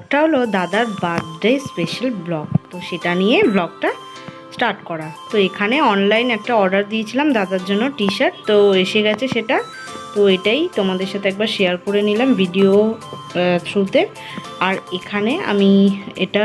ব্লগটা হলো দাদার বার্থডে স্পেশাল ব্লগ তো সেটা নিয়ে ব্লগটা স্টার্ট করা। তো এখানে অনলাইন একটা অর্ডার দিয়েছিলাম দাদার জন্য টি শার্ট তো এসে গেছে সেটা। তো এটাই তোমাদের সাথে একবার শেয়ার করে নিলাম ভিডিও থ্রুতে আর এখানে আমি এটা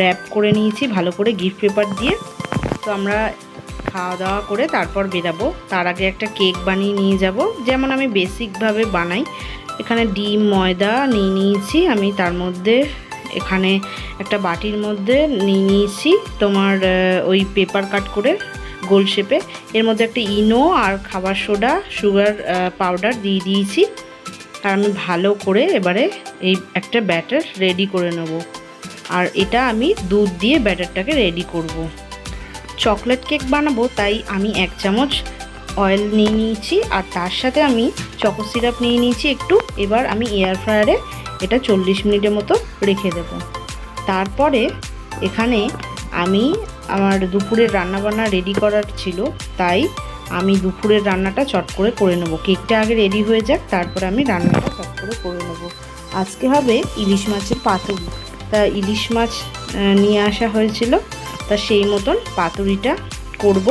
র্যাপ করে নিয়েছি ভালো করে গিফট পেপার দিয়ে। তো আমরা খাওয়া দাওয়া করে তারপর বেরাবো। তার আগে একটা কেক বানিয়ে নিয়ে যাব। যেমন আমি বেসিকভাবে বানাই। এখানে ডিম, ময়দা নিয়ে নিয়েছি। আমি তার মধ্যে এখানে একটা বাটির মধ্যে নিয়ে নিয়েছি তোমার ওই পেপার কাট করে গোল শেপে। এর মধ্যে একটা ইনো আর খাবার সোডা, সুগার পাউডার দিয়ে দিয়েছি। আর আমি ভালো করে এবারে এই একটা ব্যাটার রেডি করে নেব। আর এটা আমি দুধ দিয়ে ব্যাটারটাকে রেডি করব। চকলেট কেক বানাবো, তাই আমি এক চামচ অয়েল নিয়ে নিয়েছি, আর তার সাথে আমি চকো সিরাপ নিয়ে নিয়েছি একটু। এবার আমি এয়ার ফ্রায়ারে এটা চল্লিশ মিনিটের মতো রেখে দেব। তারপরে এখানে আমি আমার দুপুরের রান্নাবান্না রেডি করার ছিল, তাই আমি দুপুরের রান্নাটা চট করে করে নেব। কেকটা আগে রেডি হয়ে যাক, তারপরে আমি রান্নাটা চট করে করে নেব। আজকে হবে ইলিশ মাছের পাতুরি। তা ইলিশ মাছ নিয়ে আসা হয়েছিল, তা সেই মতন পাতুরিটা করব।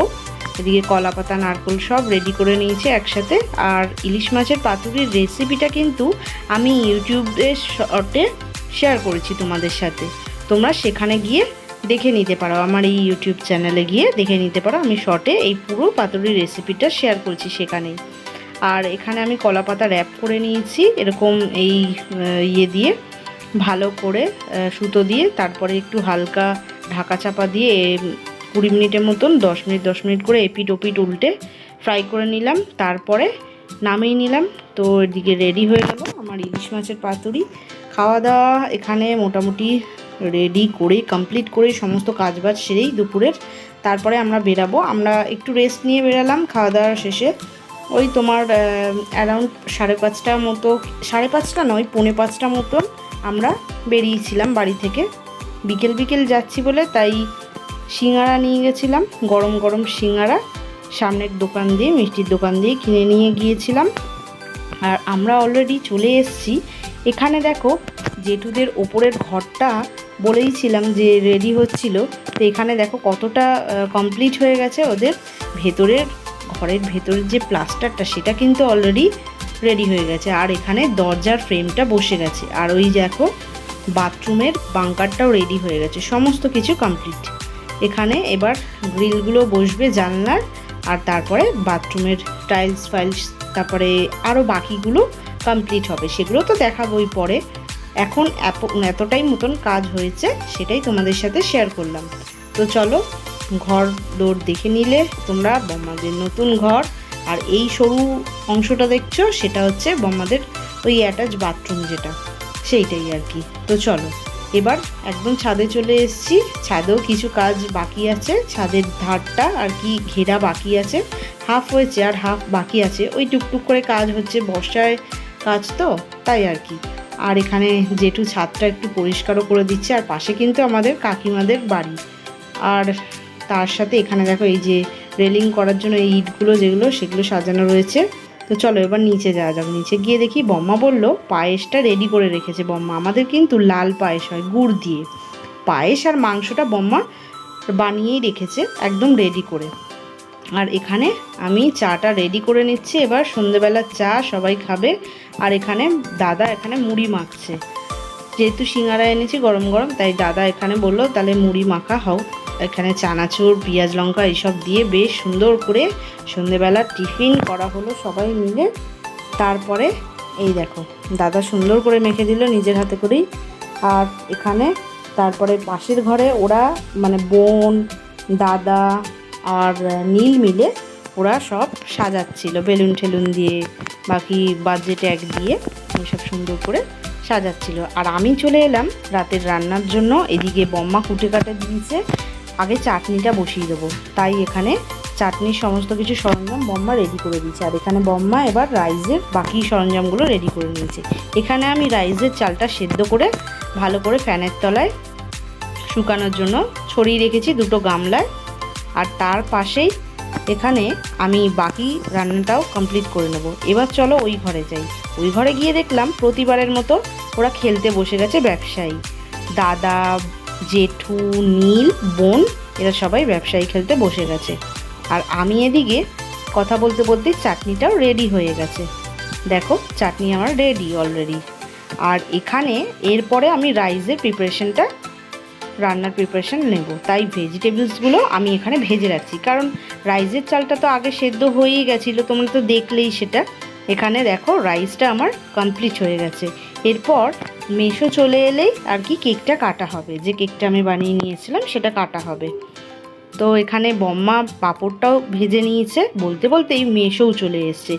এদিকে কলা পাতা, নারকোল সব রেডি করে নিয়েছি একসাথে। আর ইলিশ মাছের পাতুরির রেসিপিটা কিন্তু আমি ইউটিউবে শর্টে শেয়ার করেছি তোমাদের সাথে। তোমরা সেখানে গিয়ে দেখে নিতে পারো। আমার এই ইউটিউব চ্যানেলে গিয়ে দেখে নিতে পারো। আমি শর্টে এই পুরো পাতুরির রেসিপিটা শেয়ার করছি সেখানেই। আর এখানে আমি কলা পাতা র্যাপ করে নিয়েছি। এরকম এই ইয়ে দিয়ে ভালো করে সুতো দিয়ে, তারপরে একটু হালকা ঢাকা চাপা দিয়ে কুড়ি মিনিটের মতন, দশ মিনিট দশ মিনিট করে এপিট ওপিট উল্টে ফ্রাই করে নিলাম। তারপরে নামিয়ে নিলাম। তো এদিকে রেডি হয়ে গেল আমার ইলিশ মাছের পাতুরি। খাওয়া দাওয়া এখানে মোটামুটি রেডি করে কমপ্লিট করে সমস্ত কাজবাজ সেরেই দুপুরের। তারপরে আমরা বেরাবো। আমরা একটু রেস্ট নিয়ে বেরালাম খাওয়া দাওয়া শেষে। ওই তোমার অ্যারাউন্ড সাড়ে পাঁচটা মতো, সাড়ে পাঁচটা নয়, পৌনে পাঁচটা মতন আমরা বেরিয়েছিলাম বাড়ি থেকে। বিকেল বিকেল যাচ্ছি বলে তাই সিঙ্গারা নিয়ে গেছিলাম, গরম গরম সিঙ্গারা। সামনের দোকান দিয়ে, মিষ্টির দোকান দিয়ে কিনে নিয়ে গিয়েছিলাম। আর আমরা অলরেডি চলে এসেছি। এখানে দেখো, জেঠুদের ওপরের ঘরটা বলেইছিলাম যে রেডি হচ্ছিল। তো এখানে দেখো কতটা কমপ্লিট হয়ে গেছে ওদের ভেতরের, ঘরের ভেতরের যে প্লাস্টারটা সেটা কিন্তু অলরেডি রেডি হয়ে গেছে। আর এখানে দরজার ফ্রেমটা বসে গেছে। আর ওই দেখো বাথরুমের বাঙ্কারটাও রেডি হয়ে গেছে। সমস্ত কিছু কমপ্লিট এখানে এবার গ্রিলগুলো বসবে জানলার, আর তারপরে বাথরুমের টাইলস ফাইলস তারপরে আরও বাকিগুলো কমপ্লিট হবে। সেগুলো তো দেখাবই পরে। এখন এতটাই মতন কাজ হয়েছে, সেটাই তোমাদের সাথে শেয়ার করলাম। তো চলো, ঘর দৌড় দেখে নিলে তোমরা বম্মাদের নতুন ঘর। আর এই সরু অংশটা দেখছ, সেটা হচ্ছে বম্মাদের ওই অ্যাটাচ বাথরুম যেটা, সেইটাই আর কি। তো চলো। এবার একদম ছাদে চলে এসেছি। ছাদেও কিছু কাজ বাকি আছে। ছাদের ধারটা আর কি ঘেরা বাকি আছে। হাফ হয়েছে আর হাফ বাকি আছে। ওই টুকটুক করে কাজ হচ্ছে। বর্ষায় কাজ তো, তাই আর কি। আর এখানে জেঠু ছাদটা একটু পরিষ্কারও করে দিচ্ছে। আর পাশে কিন্তু আমাদের কাকিমাদের বাড়ি। আর তার সাথে এখানে দেখো এই যে রেলিং করার জন্য এই ইটগুলো যেগুলো, সেগুলো সাজানো রয়েছে। তো চলো এবার নিচে যাওয়া যাক। নিচে গিয়ে দেখি বম্মা বলল, পায়েসটা রেডি করে রেখেছে বম্মা। আমাদের কিন্তু লাল পায়েস হয়, গুড় দিয়ে। পায়েস আর মাংসটা বম্মা বানিয়েই রেখেছে, একদম রেডি করে। আর এখানে আমি চাটা রেডি করে নিচ্ছি, এবার সন্ধেবেলার চা সবাই খাবে। আর এখানে দাদা এখানে মুড়ি মাখছে। যেহেতু সিঙ্গারা এনেছি গরম গরম, তাই দাদা এখানে বলল, তাহলে মুড়ি মাখা হোক এখানে চানাচুর, পেঁয়াজ লঙ্কা এইসব দিয়ে বেশ সুন্দর করে সন্ধেবেলা টিফিন করা হলো সবাই মিলে। তারপরে এই দেখো, দাদা সুন্দর করে মেখে দিল নিজের হাতে করেই। আর এখানে তারপরে পাশের ঘরে ওরা মানে বোন, দাদা আর নীল মিলে ওরা সব সাজাচ্ছিল বেলুন ঠেলুন দিয়ে, বাকি বাজে ট্যাগ দিয়ে এসব সুন্দর করে সাজাচ্ছিল। আর আমি চলে এলাম রাতের রান্নার জন্য, এদিকে বম্মা কুটে কাটে দিয়েছে। আগে চাটনিটা বসিয়ে দেবো। তাই এখানে চাটনির সমস্ত কিছু সরঞ্জাম বম্মা রেডি করে দিয়েছে। আর এখানে বম্মা এবার রাইসের বাকি সরঞ্জামগুলো রেডি করে নিয়েছে। এখানে আমি রাইসের চালটা সেদ্ধ করে ভালো করে ফ্যানের তলায় শুকানোর জন্য ছড়িয়ে রেখেছি দুটো গামলায়। আর তার পাশেই এখানে আমি বাকি রান্নাটাও কমপ্লিট করে নেব। এবার চলো ওই ঘরে যাই। ওই ঘরে গিয়ে দেখলাম প্রতিবারের মতো ওরা খেলতে বসে গেছে ব্যবসায়ী। দাদা জেঠু, নীল, বোন, এরা সবাই ব্যবসায়ী খেলতে বসে গেছে। আর আমি এদিকে কথা বলতে বলতে চাটনিটাও রেডি হয়ে গেছে। দেখো, চাটনি আমার রেডি অলরেডি আর এখানে এরপরে আমি রাইসের প্রিপারেশনটা রান্নার প্রিপারেশন নেব। তাই ভেজিটেবলসগুলো আমি এখানে ভেজে রাখছি। কারণ রাইসের চালটা তো আগে সেদ্ধ হয়েই গেছিল, তোমরা তো দেখলেই সেটা। এখানে দেখো রাইসটা আমার কমপ্লিট হয়ে গেছে। এরপর মেশো চলে এলেই আর কি কেকটা কাটা হবে। যে কেকটা আমি বানিয়ে নিয়েছিলাম সেটা কাটা হবে। তো এখানে বম্মা পাঁপড়টাও ভেজে নিয়েছে। বলতে বলতে এই মেশোও চলে এসছে।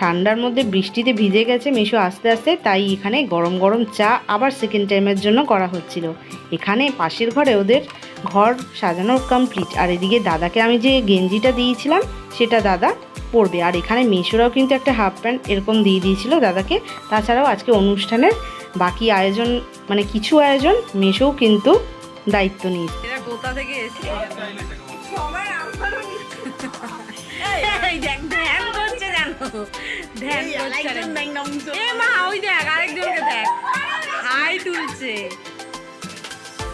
ঠান্ডার মধ্যে বৃষ্টিতে ভিজে গেছে মেশো আস্তে আস্তে, তাই এখানে গরম গরম চা আবার সেকেন্ড টাইমের জন্য করা হচ্ছিল। এখানে পাশের ঘরে ওদের ঘর সাজানো কমপ্লিট আর এদিকে দাদাকে আমি যে গেঞ্জিটা দিয়েছিলাম সেটা দাদা পরবে। আর এখানে মেশোরাও কিন্তু একটা হাফ প্যান্ট এরকম দিয়ে দিয়েছিল দাদাকে। তাছাড়াও আজকে অনুষ্ঠানের বাকি আয়োজন মানে কিছু আয়োজন মেশোও কিন্তু দায়িত্ব নিয়েছে। কোথা থেকে ধ্যান করছে দেখ আরেকজনকে দেখ। হাই তুলছে।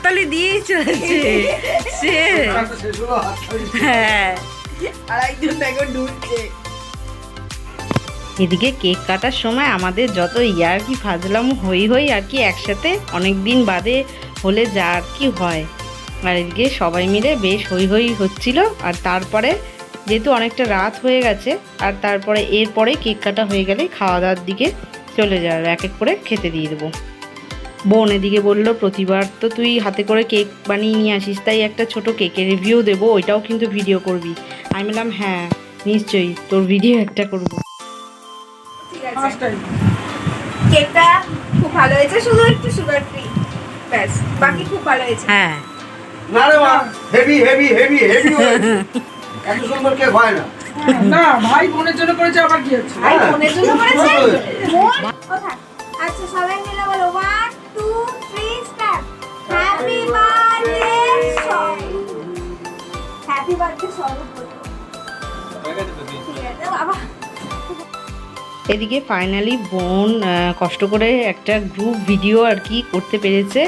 হাততালি দিয়েই চলেছে। সে। হ্যাঁ। এদিকে কেক কাটার সময় আমাদের যত ইয়ার কি ফাজলাম হই হই আর কি একসাথে অনেক দিন বাদে হলে যা আর কি হয়। আর এদিকে সবাই মিলে বেশ হই হই হচ্ছিল আর তারপরে যেহেতু অনেকটা রাত হয়ে গেছে আর তারপরে এরপরে কেক কাটা হয়ে গেলে খাওয়া দাওয়ার দিকে চলে যাবে এক এক করে খেতে দিয়ে দেবো। বোন এদিকে বলল প্রতিবার তো তুই হাতে করে কেক বানিয়ে নিয়ে আসিস তাই একটা ছোট কেকের রিভিউ দেবো ওইটাও কিন্তু ভিডিও করবি। আমি বললাম হ্যাঁ নিশ্চয়ই তোর ভিডিও একটা করব। কেকটা খুব ভালো হয়েছে শুধু একটু সুগার ফ্রি ব্যাস বাকি খুব ভালো হয়েছে। হ্যাঁ। না রে মা হেভি হেভি হেভি হেভি এত সুন্দর কেক হয় না। না ভাই বোনের জন্য করেছে আবার কি হচ্ছে? ভাই হ্যাঁ। বোনের জন্য করেছে? ভালো হয়েছে। বোন? কোথায়? আচ্ছা সবাই মিলে বলো স্টার্ট এদিকে ফাইনালি বোন কষ্ট করে একটা গ্রুপ ভিডিও আর কি করতে পেরেছে।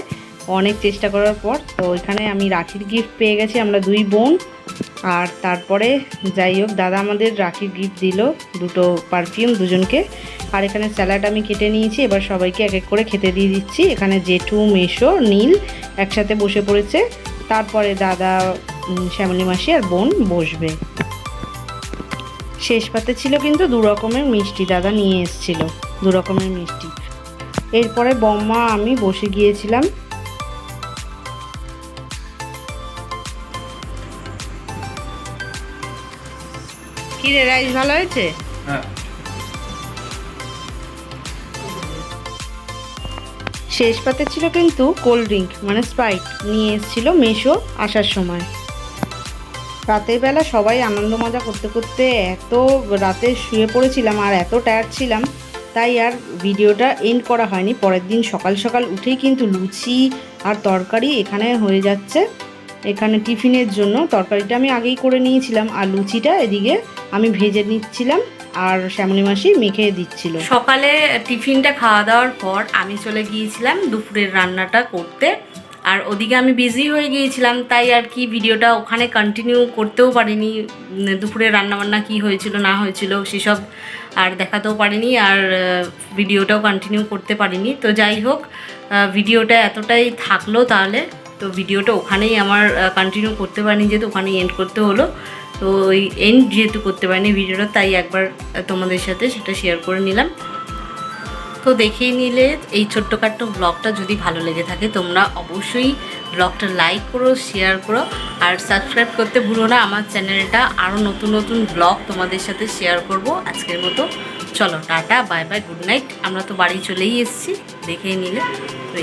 অনেক চেষ্টা করার পর, তো এখানে আমি রাখির গিফট পেয়ে গেছি, আমরা দুই বোন। আর তারপরে যাই হোক, দাদা আমাদের রাখি গিফট দিল, দুটো পারফিউম দুজনকে। আর এখানে স্যালাড আমি কেটে নিয়েছি, এবার সবাইকে এক এক করে খেতে দিয়ে দিচ্ছি। এখানে জেঠু, মেশো, নীল একসাথে বসে পড়েছে। তারপরে দাদা শ্যামলী মাসি আর বোন বসবে। শেষ পাতে ছিল কিন্তু দু রকমের মিষ্টি, দাদা নিয়ে এসেছিল দু রকমের মিষ্টি। এরপরে বম্মা, আমি বসে গিয়েছিলাম। কি রে রাইস ভালো হয়েছে? হ্যাঁ। শেষ পাতে ছিল কিন্তু কোল্ড ড্রিঙ্ক মানে স্প্রাইট নিয়ে এসেছিল মেশো আসার সময়। রাতের বেলা সবাই আনন্দ মজা করতে করতে এত রাতে শুয়ে পড়েছিলাম আর এত টায়ার্ড ছিলাম তাই আর ভিডিওটা এন্ড করা হয়নি। পরের দিন সকাল সকাল উঠেই কিন্তু লুচি আর তরকারি এখানে হয়ে যাচ্ছে। এখানে টিফিনের জন্য তরকারিটা আমি আগেই করে নিয়েছিলাম, আর লুচিটা এদিকে আমি ভেজে নিচ্ছিলাম, আর শ্যামলী মাসি মেখে দিচ্ছিল। সকালে টিফিনটা খাওয়া দাওয়ার পর আমি চলে গিয়েছিলাম দুপুরের রান্নাটা করতে, আর ওদিকে আমি বিজি হয়ে গিয়েছিলাম, তাই আর কি ভিডিওটা ওখানে কন্টিনিউ করতেও পারিনি, দুপুরে রান্নাবান্না কি হয়েছিল, না হয়েছিল সেসব আর দেখাতেও পারিনি, আর, ভিডিওটাও কন্টিনিউ করতে পারিনি। তো যাই হোক ভিডিওটা এতটাই থাকল তাহলে। তো ভিডিওটা ওখানেই আমার কন্টিনিউ করতে পারিনি, যেহেতু ওখানেই এন্ড করতে হলো। তো ওই এন্ড যেহেতু করতে পারিনি ভিডিওটা, তাই একবার তোমাদের সাথে সেটা শেয়ার করে নিলাম। তো দেখেই নিলে এই ছোট্টখাট্ট ব্লগটা যদি ভালো লেগে থাকে, তোমরা অবশ্যই ব্লগটা লাইক করো শেয়ার করো। আর সাবস্ক্রাইব করতে ভুলো না, আমার চ্যানেলটা আরও নতুন নতুন ব্লগ তোমাদের সাথে শেয়ার করব আজকের মতো। চলো, tata bye bye good night আমরা তো বাড়ি চলেই এসেছি দেখেই নিলে। যে।